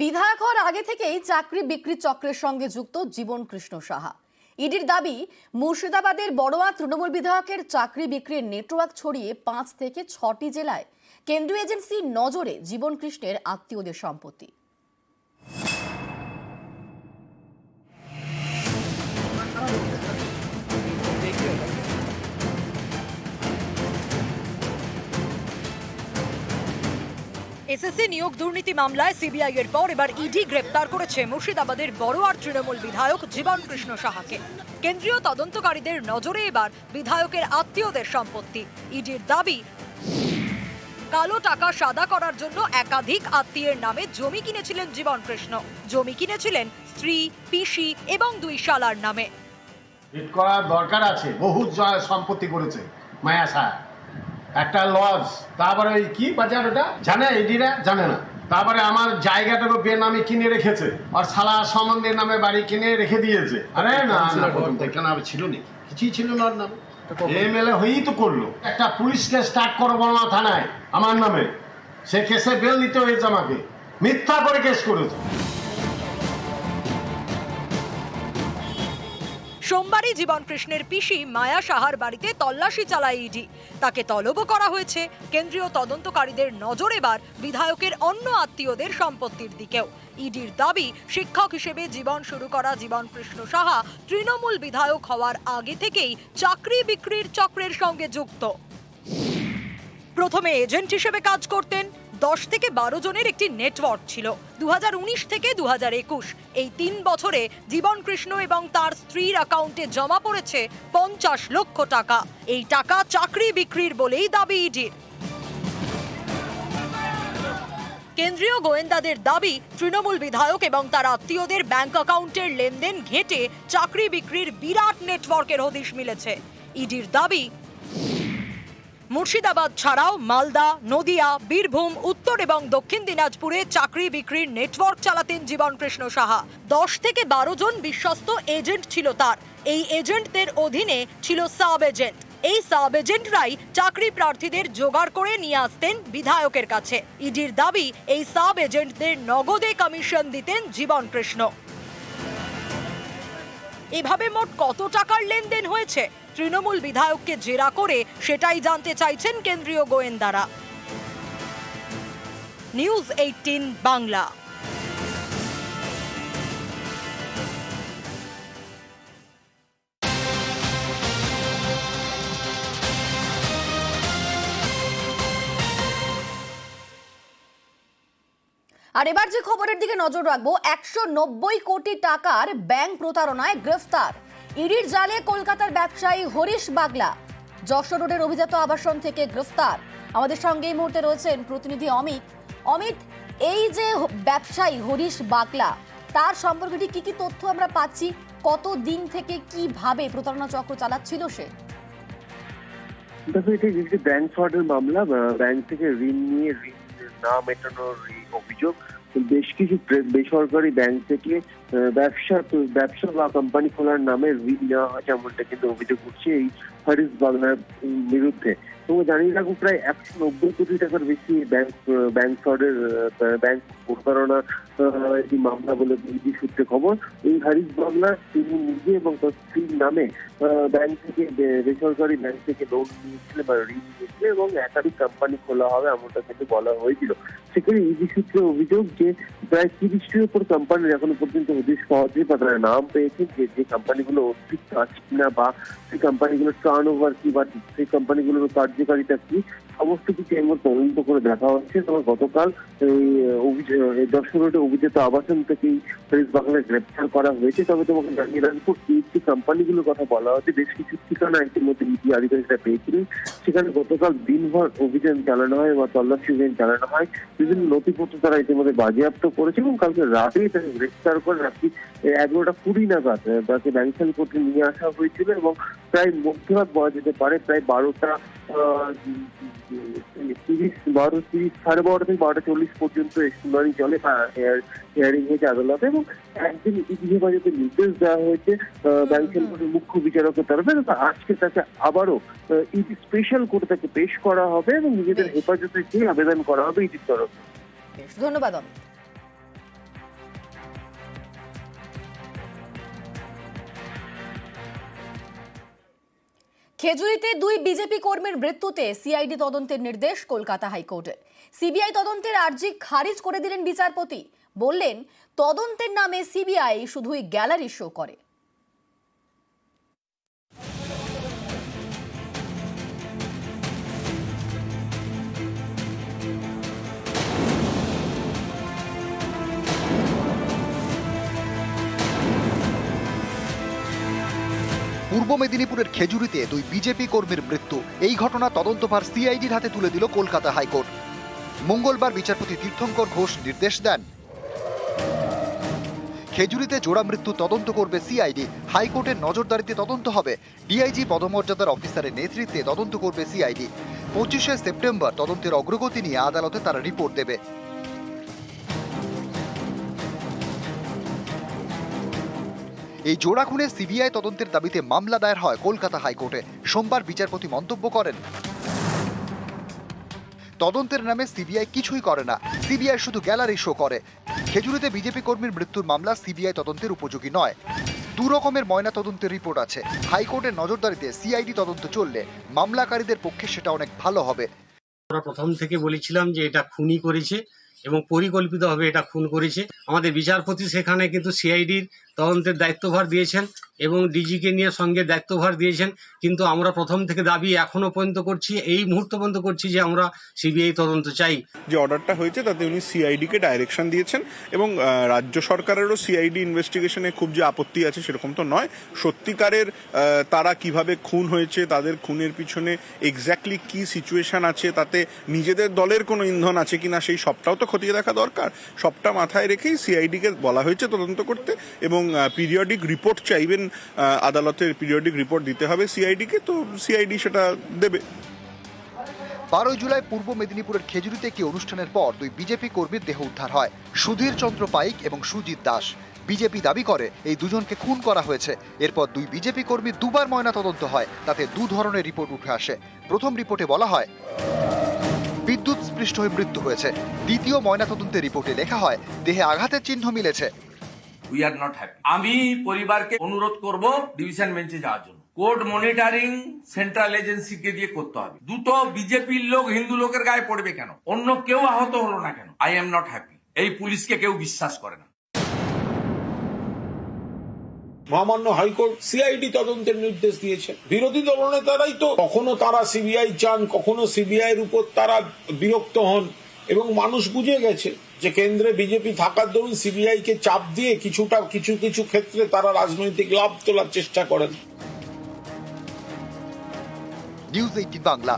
বিধায়ক হওয়ার আগে থেকেই চাকরি বিক্রি চক্রের সঙ্গে যুক্ত জীবন কৃষ্ণ সাহা। ইডির দাবি, মুর্শিদাবাদের বড়োয়া তৃণমূল বিধায়কের চাকরি বিক্রির নেটওয়ার্ক ছড়িয়ে পাঁচ থেকে ছটি জেলায় কেন্দ্রীয় এজেন্সি নজরে জীবন কৃষ্ণের আত্মীয়দের সম্পত্তি। এসএসসি নিয়োগ দুর্নীতি মামলায় সিবিআই এর পর এবার ইডি গ্রেপ্তার করেছে মুর্শিদাবাদের বড়োয়ার তৃণমূল বিধায়ক জীবন কৃষ্ণ সাহাকে। কেন্দ্রীয় তদন্তকারীদের নজরে এবার বিধায়কের আত্মীয়দের সম্পত্তি। ইডির দাবি, কালো টাকা সাদা করার জন্য একাধিক আত্মীয়ের নামে জমি কিনেছিলেন জীবন কৃষ্ণ জমি কিনেছিলেন স্ত্রী, পিসি এবং দুই শালার নামে। করার দরকার আছে বহু সম্পত্তি করেছে মায়া সাহা। একটা লজ তারপরে ওই কি বাজার ওটা? জানে এডিরা জানে না। তারপরে আমার জায়গাটারও বেনামে কিনে রেখেছে। আর সালা সম্বন্ধের নামে বাড়ি কিনে রেখে দিয়েছে। আরে না না প্রথম থেকে এখানে ছিল নি কিছুই ছিল না ওর নামে। এমএলএ হয়েই তো করল। একটা পুলিশকে স্টার্ট করব না থানায় আমার নামে। সে কেসে বেল দিতে হয়েছে আমাকে। মিথ্যা করে কেস করেছে। সোমবারই জীবন কৃষ্ণের পিসি মায়া সাহার বাড়িতে তল্লাশি চালায় ইডি। তাকে তলবও করা হয়েছে। কেন্দ্রীয় তদন্তকারীদের নজর এবার বিধায়কের অন্য আত্মীয়দের সম্পত্তির দিকেও। ইডির দাবি, শিক্ষক হিসেবে জীবন শুরু করা জীবন কৃষ্ণ সাহা তৃণমূল বিধায়ক হওয়ার আগে থেকেই চাকরি বিক্রির চক্রের সঙ্গে যুক্ত। প্রথমে এজেন্ট হিসেবে কাজ করতেন। দশ থেকে বারো জনের একটি নেটওয়ার্ক ছিল, দুহাজার উনিশ থেকে দুহাজার একুশ। এই তিন বছরে জীবন কৃষ্ণ এবং তার স্ত্রীর অ্যাকাউন্টে জমা পড়েছে পঞ্চাশ লক্ষ টাকা। এই টাকা চাকরি বিক্রির বলেই দাবি ইডির কেন্দ্রীয় গোয়েন্দাদের দাবি, তৃণমূল বিধায়ক এবং তার আত্মীয়দের ব্যাংক অ্যাকাউন্টের লেনদেন ঘেটে চাকরি বিক্রির বিরাট নেটওয়ার্কের হদিশ মিলেছে। ইডির দাবি মুর্শিদাবাদ ছাড়াও মালদা, নদিয়া, বীরভূম, উত্তর এবং দক্ষিণ দিনাজপুরে চাকরি বিক্রির নেটওয়ার্ক চালাতেন জীবন কৃষ্ণ সাহা। দশ থেকে বারো জন বিশ্বস্ত এজেন্ট ছিল তার। এই এজেন্টদের অধীনে ছিল সাব এজেন্ট। এই সাব এজেন্টরাই চাকরি প্রার্থীদের জোগাড় করে নিয়ে আসতেন বিধায়কের কাছে। ইডির দাবি, এই সাব এজেন্টদের নগদে কমিশন দিতেন জীবন কৃষ্ণ এভাবে মোট কত টাকার লেনদেন হয়েছে? তৃণমূল বিধায়ককে জেরা করে সেটাই জানতে চাইছেন কেন্দ্রীয় গোয়েন্দারা। News eighteen, Bangla. আর এবার যে খবরের দিকে নজর রাখব, একশো নব্বই কোটি টাকার ব্যাংক প্রতারণায় গ্রেফতার। ইডির জালে কলকাতার ব্যবসায়ী হরিশ বাগলা, যশোর রোডের অভিজাত আবাসন থেকে গ্রেফতার। আমাদের সঙ্গে এই মুহূর্তে রয়েছেন প্রতিনিধি অমিত। অমিত, এই যে ব্যবসায়ী হরিশ বাগলা, তার সম্পর্কে কি কি তথ্য আমরা পাচ্ছি? কত দিন থেকে কীভাবে প্রতারণা চক্র চালাচ্ছিল সে? দেখো, এটা ব্যাংক ফ্রডের মামলা। ব্যাংক থেকে ঋণ নিয়ে ঋণ না মেটানোর অভিযোগ। বেশ কিছু বেসরকারি ব্যাংক থেকে ব্যবসা তো- ব্যবসা বা কোম্পানি খোলার নামে ঋণ নেওয়া হয়েছে এমনটা কিন্তু অভিযোগ উঠছে এই হারিস বাংলার বিরুদ্ধে। এবং জানিয়ে রাখব, প্রায় একশো নব্বই কোটি টাকার বেশি ব্যাংক ব্যাংক ফ্রডের ব্যাংক প্রতারণা একটি মামলা বলে ইডি সূত্রে খবর। এই হারিস বাংলা তিনি নিজে এবং তার স্ত্রীর নামে ব্যাংক থেকে বেসরকারি ব্যাংক থেকে লোন নিয়েছিল বা ঋণ নিয়েছিল এবং একাধিক কোম্পানি খোলা হবে এমনটা কিন্তু বলা হয়েছিল। সেখানে ইডি সূত্রে অভিযোগ যে প্রায় তিরিশটির উপর কোম্পানির এখনও পর্যন্ত হদিশ পাওয়া যায় বা তারা নাম পেয়েছেন যে যে কোম্পানিগুলো অস্তিত্ব আছে কিনা বা সেই কোম্পানিগুলোর টার্ন ওভার কি বা সেই কোম্পানিগুলোর কার্যকারিতা কি সমস্ত কিছু এমন তদন্ত করে দেখা হচ্ছে। তবে গতকাল এই দর্শন রোডে আবাসন থেকেই প্রেস বাংলায় গ্রেপ্তার করা হয়েছে। তবে তোমাকে জানিয়ে রাখব এই কোম্পানিগুলোর কথা বলা হচ্ছে। বেশ কিছু ঠিকানা ইতিমধ্যে ইডি আধিকারিকরা পেয়েছিলেন। সেখানে গতকাল দিনভর অভিযান চালানো হয় বা তল্লাশি অভিযান চালানো হয়। বিভিন্ন নথিপত্র তারা ইতিমধ্যে বাজেয়াপ্ত করেছে এবং কালকে রাতেই তাকে গ্রেপ্তার করে রাত্রি এগারোটা কুড়ি নাগাদ তাকে ব্যাংশন করতে নিয়ে আসা হয়েছিল এবং প্রায় মধ্যরাত বলা যেতে পারে, প্রায় বারোটা তিরিশ বারো তিরিশ সাড়ে বারোটা থেকে বারোটা চল্লিশ পর্যন্ত শুনানি চলে হিয়ারিং হয়েছে আদালতে এবং একদিন ইডি হেফাজতে নির্দেশ দেওয়া হয়েছে ব্যাংকের মুখ্য বিচারকের তরফে আজকে তাকে আবারও ইডি স্পেশাল কোর্টে তাকে পেশ করা হবে এবং নিজেদের হেফাজতে গিয়ে আবেদন করা হবে ইডির তরফে। ধন্যবাদ খেজুরিতে দুই বিজেপি কর্মীর মৃত্যুতে সিআইডি তদন্তের নির্দেশ কলকাতা হাইকোর্টের সিবিআই তদন্তের আর্জি খারিজ করে দিলেন বিচারপতি। বললেন, তদন্তের নামে সিবিআই শুধুই গ্যালারি শো করে। মেদিনীপুরের খেজুরিতে দুই বিজেপি কর্মীর মৃত্যু। এই ঘটনা তদন্তভার সিআইডির হাতে তুলে দিল কলকাতা হাইকোর্ট। মঙ্গলবার বিচারপতি তীর্থঙ্কর ঘোষ নির্দেশ দেন। খেজুরিতে জোড়া মৃত্যু তদন্ত করবে সিআইডি। হাইকোর্টের নজরদারিতে তদন্ত হবে। ডিআইজি পদমর্যাদার অফিসারের নেতৃত্বে তদন্ত করবে সিআইডি। পঁচিশে সেপ্টেম্বর তদন্তের অগ্রগতি নিয়ে আদালতে তারা রিপোর্ট দেবে। এই জোড়া খুনে সিবিআই তদন্তের দাবিতে মামলা দায়ের হয় কলকাতা হাইকোর্টে। সোমবার বিচারপতি মন্তব্য করেন। তদন্তের নামে সিবিআই কিছুই করে না। সিবিআই শুধু গ্যালারি শো করে। খেজুরিতে বিজেপি কর্মীর মৃত্যুর মামলা সিবিআই তদন্তের উপযোগী নয়। দু রকমের ময়না তদন্তের রিপোর্ট আছে। হাইকোর্টের নজরদারিতে সিআইডি তদন্ত চললে মামলাকারীদের পক্ষে সেটা অনেক ভালো হবে। আমরা প্রথম থেকে বলেছিলাম যে এটা খুনই করেছে এবং পরিকল্পিতভাবে এটা খুন করেছে। আমাদের বিচারপতি সেখানে কিন্তু সিআইডির তদন্তের দায়িত্বভার দিয়েছেন এবং ডিজিকে নিয়ে সঙ্গে দায়িত্বভার দিয়েছেন। কিন্তু আমরা প্রথম থেকে দাবি এখনও পর্যন্ত করছি, এই মুহূর্ত পর্যন্ত করছি যে আমরা সিবিআই তদন্ত চাই। যে অর্ডারটা হয়েছে, তাতে উনি সিআইডিকে ডাইরেকশন দিয়েছেন এবং রাজ্য সরকারেরও সিআইডি ইনভেস্টিগেশনে খুব যে আপত্তি আছে সেরকম তো নয়। সত্যিকারের তারা কীভাবে খুন হয়েছে, তাদের খুনের পিছনে এক্স্যাক্টলি কি সিচুয়েশন আছে, তাতে নিজেদের দলের কোনো ইন্ধন আছে কিনা, সেই সবটাও তো খতিয়ে দেখা দরকার। সবটা মাথায় রেখেই সিআইডিকে বলা হয়েছে তদন্ত করতে এবং পিরিয়ডিক রিপোর্ট চাইবেন আদালতের পিরিয়ডিক রিপোর্ট দিতে হবে সিআইডি কে, তো সিআইডি সেটা দেবে। বারোই জুলাই পূর্ব মেদিনীপুরের খেজুরিতে একটি অনুষ্ঠানের পর দুই বিজেপি কর্মীর দেহ উদ্ধার হয়। সুধীর চন্দ্র পাইক এবং সুজিত দাস। বিজেপি দাবি করে, এই দুজনকে খুন করা হয়েছে। এরপর দুই বিজেপি কর্মী দুবার ময়না তদন্ত হয়, তাতে দু ধরনের রিপোর্ট উঠে আসে। প্রথম রিপোর্টে বলা হয় বিদ্যুৎ স্পৃষ্ট হয়ে মৃত্যু হয়েছে। দ্বিতীয় ময়না তদন্তের রিপোর্টে লেখা হয়, দেহে আঘাতের চিহ্ন মিলেছে। উই আর নট হ্যাপি আমি পরিবারকে অনুরোধ করব ডিভিশন বেঞ্চে যাওয়ার জন্য। কোর্ট মনিটরিং সেন্ট্রাল এজেন্সিকে দিয়ে করতে হবে। দুটো বিজেপির লোক হিন্দু লোকের গায়ে পড়বে কেন? অন্য কেউ আহত হলো না কেন? আই এম নট হ্যাপি এই পুলিশকে কেউ বিশ্বাস করে না। মহামান্য হাইকোর্ট সিআইডি তদন্তের নির্দেশ দিয়েছে। বিরোধী দলনেতারাই তো কখনো তারা সিবিআই চান, কখনো সিবিআই এর উপর তারা বিরক্ত হন এবং মানুষ বুঝে গেছে। যে কেন্দ্রে বিজেপি থাকার দরুন সিবিআই কে চাপ দিয়ে কিছুটা, কিছু কিছু ক্ষেত্রে তারা রাজনৈতিক লাভ তোলার চেষ্টা করেন। News eighteen Bangla